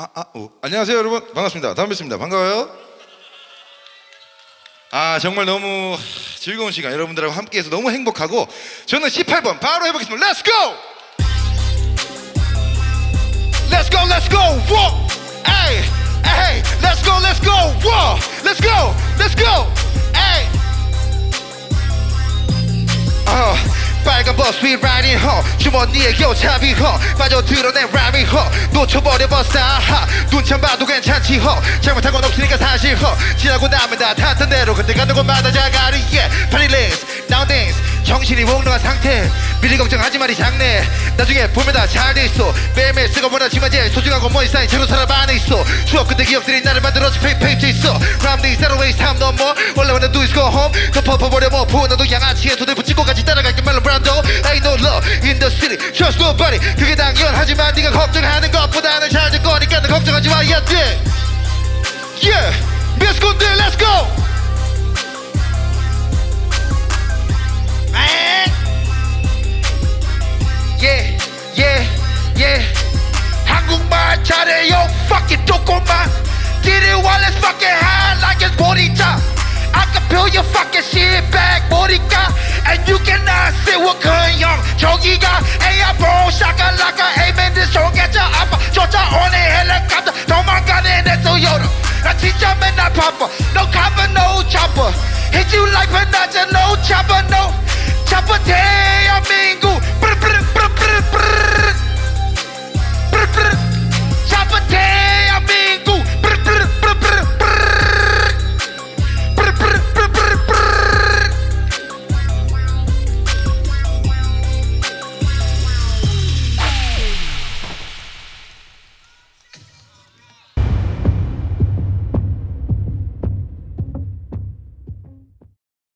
아, 아, 오. 안녕하세요, 여러분. 반갑습니다. 다음 뵙습니다. 반가워요. 아, 정말 너무 즐거운 시간 여러분들하고 함께 해서 너무 행복하고 저는 18번 바로 해보겠습니다. Go! Whoa! Hey, 버스 위 라이딩 허 주머니에 교차비 허 빠져들어낸 라미 허 놓쳐버려 버싸 눈참 봐도 괜찮지 허 잘못한 건 없으니까 사실 허 지나고 나면 다 탔던 대로 그때 가는 곳마다 자가리 yeah. 파리레스 나운딩스 정신이 몽롱한 상태. 미리 걱정하지 말이 장래. 나중에 보면 다 잘 돼 있어. 매일매일 쓰고 원하지만 제일 건 뭐이 쌓인 채로 사람 안에 있어. 추억 그때 기억들이 나를 만들어서 페이페이트 있어. 람디 zero waste time no go home. 덮어버려 뭐 부어놔도 양아치에 손을 붙이고 같이 따라갈게 말로 love in the city trust nobody 그게 당연하지만 네가 걱정하는 것보다는 잘 될 거니까 너 걱정하지 마 yeah yeah Kunde let's go. Yeah, yeah, yeah. 한국말 잘해요, fucking 조금만. Get it while it's fucking high like it's 보리자. I can feel your fucking shit back, 보니까. And you cannot say what 형 저기가 에야 bro, 샤갈라가 amen this 종겠자 아빠 쫓아오네 헬리콥터 도망가네 내 소요로. 나 진짜 맨날 바빠. No cover, no chopper. Hit you like Vanessa, no chopper, no chopper. 대